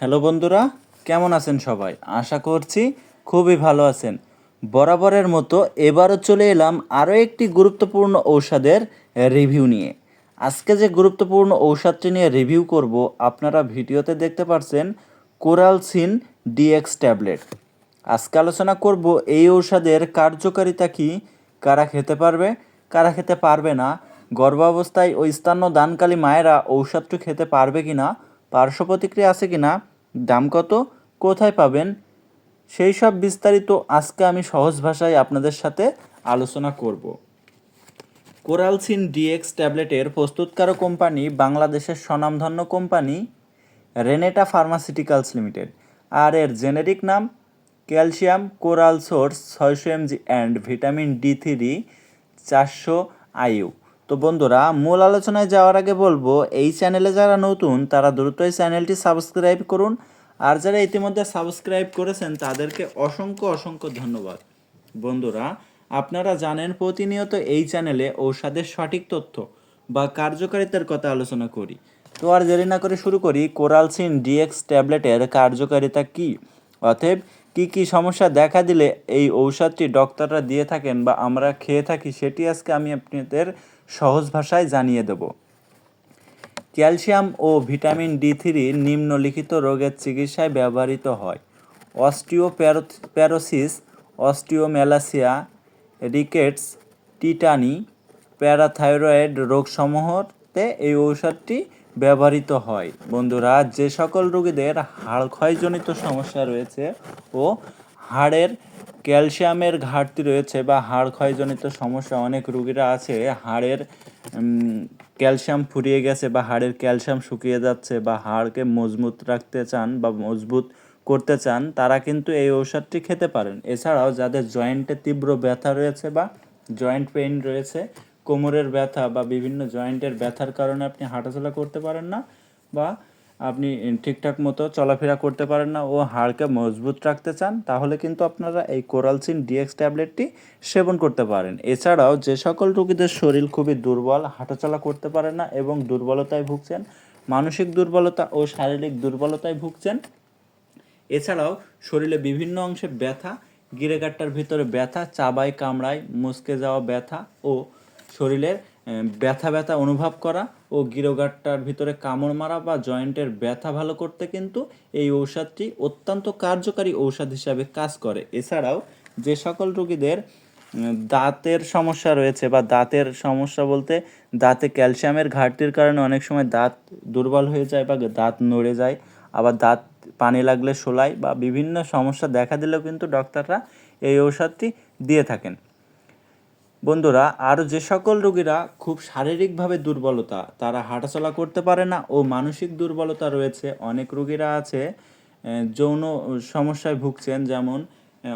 Hello বন্ধুরা, কেমন আছেন সবাই? আশা করছি খুবই ভালো আছেন। বরাবরের মতো এবারও চলে এলাম আরও একটি গুরুত্বপূর্ণ ঔষধের রিভিউ নিয়ে। আজকে যে গুরুত্বপূর্ণ ঔষধটি নিয়ে রিভিউ করব, আপনারা ভিডিওতে দেখতে পাচ্ছেন কোরালসিন ডিএক্স ট্যাবলেট। আজকে আলোচনা করব এই ঔষধের কার্যকারিতা কি, কারা খেতে পারবে, কারা খেতে পারবে না, গর্ভাবস্থায় ও স্তন্য দানকালী মায়েরা ঔষধটি খেতে পারবে কি না পার্শ্ব প্রতিক্রিয়া আছে কি না দাম কত, কোথায় পাবেন, সেই সব বিস্তারিত আজকে আমি সহজ ভাষায় আপনাদের সাথে আলোচনা করব। কোরালসিন ডিএক্স ট্যাবলেটের প্রস্তুতকারক কোম্পানি বাংলাদেশের স্বনামধন্য কোম্পানি রেনেটা ফার্মাসিউটিক্যালস লিমিটেড। আর এর জেনেরিক নাম ক্যালসিয়াম কোরাল সোর্স, ছয়শো MG and vitamin D three, চারশো আইউ তো বন্ধুরা, মূল আলোচনায় যাওয়ার আগে বলব, এই চ্যানেলে যারা নতুন, তারা দ্রুত এই চ্যানেলটি সাবস্ক্রাইব করুন। আর যারা ইতিমধ্যে সাবস্ক্রাইব করেছেন, তাদেরকে অসংখ্য অসংখ্য ধন্যবাদ। বন্ধুরা, আপনারা জানেন প্রতিনিয়ত এই চ্যানেলে ঔষধের সঠিক তথ্য বা কার্যকারিতার কথা আলোচনা করি। তো আর দেরি না করে শুরু করি, কোরালসিন ডিএক্স ট্যাবলেটের কার্যকারিতা কি? অতএব, কি কি সমস্যা দেখা দিলে এই ঔষধটি ডক্টররা দিয়ে থাকেন বা আমরা খেয়ে থাকি, সেটি আজকে আমি আপনাদের সহজ ভাষায় জানিয়ে দেব। ক্যালসিয়াম ও ভিটামিন ডি থ্রি নিম্নলিখিত রোগের চিকিৎসায় ব্যবহৃত হয়। Osteoporosis osteomalacia, rickets, tetany, parathyroid রোগসমূহতে এই ঔষধটি ব্যবহৃত হয়। বন্ধুরা, যে সকল রোগীদের হাড় ক্ষয়জনিত সমস্যা রয়েছে ও হাড়ের ক্যালসিয়ামের ঘাটতি রয়েছে বা হাড় ক্ষয়জনিত সমস্যা, অনেক রোগীরা আছে, হাড়ের ক্যালসিয়াম ফুরিয়ে গেছে বা হাড়ের ক্যালসিয়াম শুকিয়ে যাচ্ছে বা হাড়কে মজবুত রাখতে চান বা মজবুত করতে চান, তারা কিন্তু এই ঔষধটি খেতে পারেন। এছাড়াও যাদের জয়েন্টে তীব্র ব্যথা রয়েছে বা জয়েন্ট পেইন রয়েছে, কোমরের ব্যথা বা বিভিন্ন জয়েন্টের ব্যথার কারণে আপনি হাঁটাচলা করতে পারেন না বা আপনি ঠিকঠাক মতো চলাফেরা করতে পারেন না ও হাড়কে মজবুত রাখতে চান, তাহলে কিন্তু আপনারা এই কোরালসিন ডিএক্স ট্যাবলেটটি সেবন করতে পারেন। এছাড়াও যে সকল রোগীদের শরীর খুবই দুর্বল, হাঁটাচলা করতে পারে না এবং দুর্বলতায় ভুগছেন, মানসিক দুর্বলতা ও শারীরিক দুর্বলতায় ভুগছেন। এছাড়াও শরীরে বিভিন্ন অংশে ব্যথা গিরেগাট্টার ভিতরে ব্যথা চাবাই কামড়ায় মুচকে যাওয়া ব্যথা ও শরীরের ব্যথা ব্যথা অনুভব করা ও গিরোগাট্টার ভিতরে কামড় মারা বা জয়েন্টের ব্যথা ভালো করতে কিন্তু এই ঔষধটি অত্যন্ত কার্যকারী ঔষধ হিসাবে কাজ করে। এছাড়াও যে সকল রোগীদের দাঁতের সমস্যা রয়েছে বা দাঁতের সমস্যা বলতে দাঁতে ক্যালসিয়ামের ঘাটতির কারণে অনেক সময় দাঁত দুর্বল হয়ে যায় বা দাঁত নড়ে যায়, আবার দাঁত পানি লাগলে শোলায় বা বিভিন্ন সমস্যা দেখা দিলেও কিন্তু ডক্টররা এই ঔষধটি দিয়ে থাকেন। বন্ধুরা, আর যে সকল রোগীরা খুব শারীরিকভাবে দুর্বলতা, তারা হাঁটাচলা করতে পারে না ও মানসিক দুর্বলতা রয়েছে। অনেক রোগীরা আছে যৌন সমস্যায় ভুগছেন, যেমন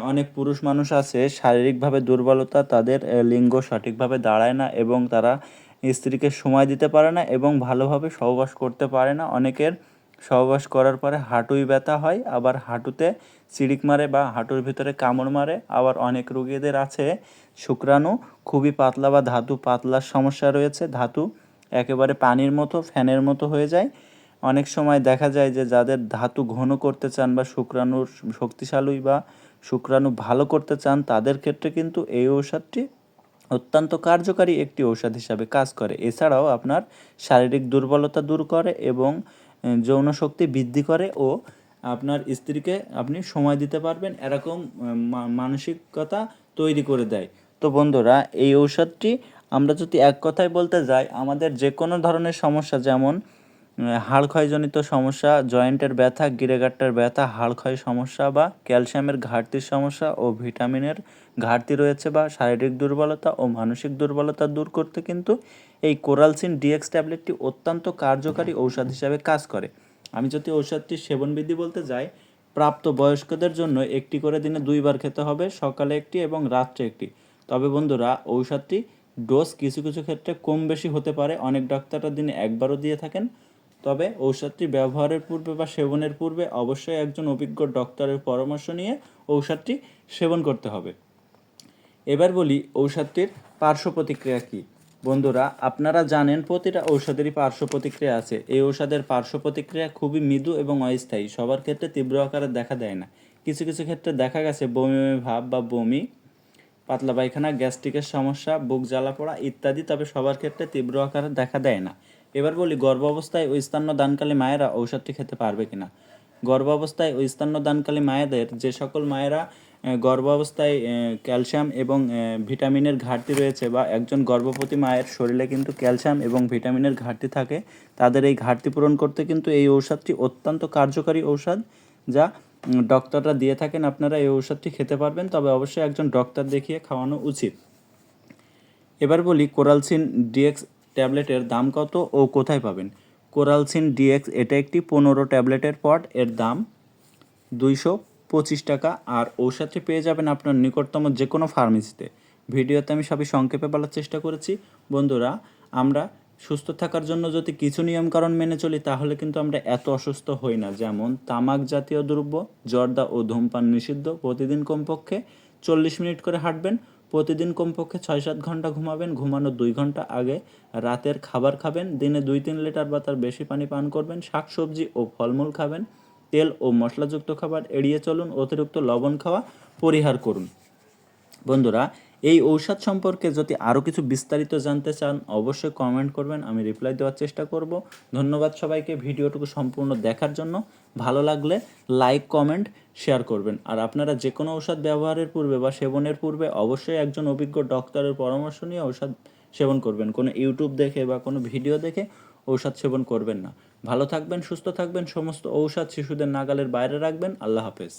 অনেক পুরুষ মানুষ আছে, শারীরিকভাবে দুর্বলতা, তাদের লিঙ্গ সঠিকভাবে দাঁড়ায় না এবং তারা স্ত্রীকে সময় দিতে পারে না এবং ভালোভাবে সহবাস করতে পারে না। অনেকের সহবাস করার পরে হাঁটুই ব্যথা হয়, আবার হাঁটুতে চিড়িক মারে বা হাঁটুর ভিতরে কামড় মারে, আবার অনেক রোগীদের আছে। শুক্রাণু, খুবই পাতলা বা ধাতু পাতলার সমস্যা রয়েছে। ধাতু একেবারে পানির মতো, ফ্যানের মতো হয়ে যায়। অনেক সময় দেখা যায় যে যাদের ধাতু ঘন করতে চান বা শুক্রাণুর শক্তিশালী বা শুক্রাণু ভালো করতে চান, তাদের ক্ষেত্রে কিন্তু এই ঔষধটি অত্যন্ত কার্যকারী একটি ঔষধ হিসাবে কাজ করে। এছাড়াও আপনার শারীরিক দুর্বলতা দূর করে এবং যৌন শক্তি বৃদ্ধি করে ও আপনার স্ত্রীকে আপনি সময় দিতে পারবেন, এরকম মানসিকতা তৈরি করে দেয়। তো বন্ধুরা, এই ঔষধটি আমরা যদি এক কথায় বলতে যাই, আমাদের যে কোনো ধরনের সমস্যা যেমন হাড় ক্ষয়জনিত সমস্যা, জয়েন্টের ব্যথা, গিরেগাট্টার ব্যথা হাড় ক্ষয় সমস্যা বা ক্যালসিয়ামের ঘাটতির সমস্যা ও ভিটামিনের ঘাটতি রয়েছে বা শারীরিক দুর্বলতা ও মানসিক দুর্বলতা দূর করতে কিন্তু এই কোরালসিন ডিএক্স ট্যাবলেটটি অত্যন্ত কার্যকারী ঔষধ হিসাবে কাজ করে। আমি যদি ঔষধটির সেবনবিধি বলতে যাই, প্রাপ্ত বয়স্কদের জন্য একটি করে দিনে দুইবার খেতে হবে, সকালে একটি এবং রাত্রে একটি। তবে বন্ধুরা, ঔষধটি ডোজ কিছু কিছু ক্ষেত্রে কম বেশি হতে পারে। অনেক ডাক্তাররা দিনে একবারও দিয়ে থাকেন। তবে ঔষধটি ব্যবহারের পূর্বে বা সেবনের পূর্বে অবশ্যই একজন অভিজ্ঞ ডক্টরের পরামর্শ নিয়ে ঔষধটি সেবন করতে হবে। এবার বলি ঔষধটির পার্শ্ব প্রতিক্রিয়া কী। বন্ধুরা, আপনারা জানেন প্রতিটা ঔষধেরই পার্শ্ব প্রতিক্রিয়া আছে। এই ঔষধের পার্শ্ব প্রতিক্রিয়া খুবই মৃদু এবং অস্থায়ী, সবার ক্ষেত্রে তীব্র আকারে দেখা দেয় না। কিছু কিছু ক্ষেত্রে দেখা গেছে বমি বমি, ভাব বা বমি, পাতলা পায়খানা, গ্যাস্ট্রিকের সমস্যা, বুক জ্বালা পোড়া ইত্যাদি, তবে সবার ক্ষেত্রে তীব্র আকারে দেখা দেয় না। এবার বলি গর্ভ অবস্থায় ওই স্তন্য দানকালী মায়েরা ঔষধটি খেতে পারবে কিনা? গর্ভ অবস্থায় ওই স্তন্য দানকালী মায়েদের যে সকল মায়েরা গর্ভ অবস্থায় ক্যালসিয়াম এবং ভিটামিনের ঘাটতি রয়েছে বা একজন গর্ভবতী মায়ের শরীরে কিন্তু ক্যালসিয়াম এবং ভিটামিনের ঘাটতি থাকে, তাদের এই ঘাটতি পূরণ করতে কিন্তু এই ঔষধটি অত্যন্ত কার্যকারী ঔষধ, যা ডক্টররা দিয়ে থাকেন আপনারা এই ঔষধটি খেতে পারবেন, তবে অবশ্যই একজন ডক্টর দেখিয়ে খাওয়ানো উচিত। এবার বলি, কোরালসিন ডিএক্স ট্যাবলেটের দাম কত ও কোথায় পাবেন? কোরালসিন ডিএক্স, এটা একটি পনেরো ট্যাবলেটের পট, এর দাম দুইশো পঁচিশ টাকা। আর ঔষধটি পেয়ে যাবেন আপনার নিকটতম যে কোনো ফার্মেসিতে। ভিডিওতে আমি সবই সংক্ষেপে বলার চেষ্টা করেছি। বন্ধুরা, আমরা সুস্থ থাকার জন্য যদি কিছু নিয়মকানুন মেনে চলি, তাহলে কিন্তু আমরা এত অসুস্থ হই না। যেমন, তামাক জাতীয় দ্রব্য, জর্দা ও ধূমপান নিষিদ্ধ প্রতিদিন কমপক্ষে চল্লিশ মিনিট করে হাঁটবেন। প্রতিদিন কমপক্ষে ছয় সাত ঘণ্টা ঘুমাবেন ঘুমানোর দুই ঘণ্টা আগে রাতের খাবার খাবেন, দিনে দুই তিন লিটার বা তার বেশি পানি পান করবেন, শাকসবজি ও ফলমূল খাবেন, তেল ও মশলাযুক্ত খাবার এড়িয়ে চলুন, অতিরিক্ত লবণ খাওয়া পরিহার করুন। বন্ধুরা, এই ঔষধ সম্পর্কে যদি আরও কিছু বিস্তারিত জানতে চান, অবশ্যই কমেন্ট করবেন, আমি রিপ্লাই দেওয়ার চেষ্টা করব। ধন্যবাদ সবাইকে ভিডিওটুকু সম্পূর্ণ দেখার জন্য। ভালো লাগলে লাইক কমেন্ট শেয়ার করবেন। আর আপনারা যে কোনো ঔষধ ব্যবহারের পূর্বে বা সেবনের পূর্বে অবশ্যই একজন অভিজ্ঞ ডক্টরের পরামর্শ নিয়ে ঔষধ সেবন করবেন। কোনো ইউটিউব দেখে বা কোনো ভিডিও দেখে ঔষধ সেবন করবেন না। ভালো থাকবেন, সুস্থ থাকবেন, সমস্ত ঔষধ শিশুদের নাগালের বাইরে রাখবেন। আল্লাহ হাফেজ।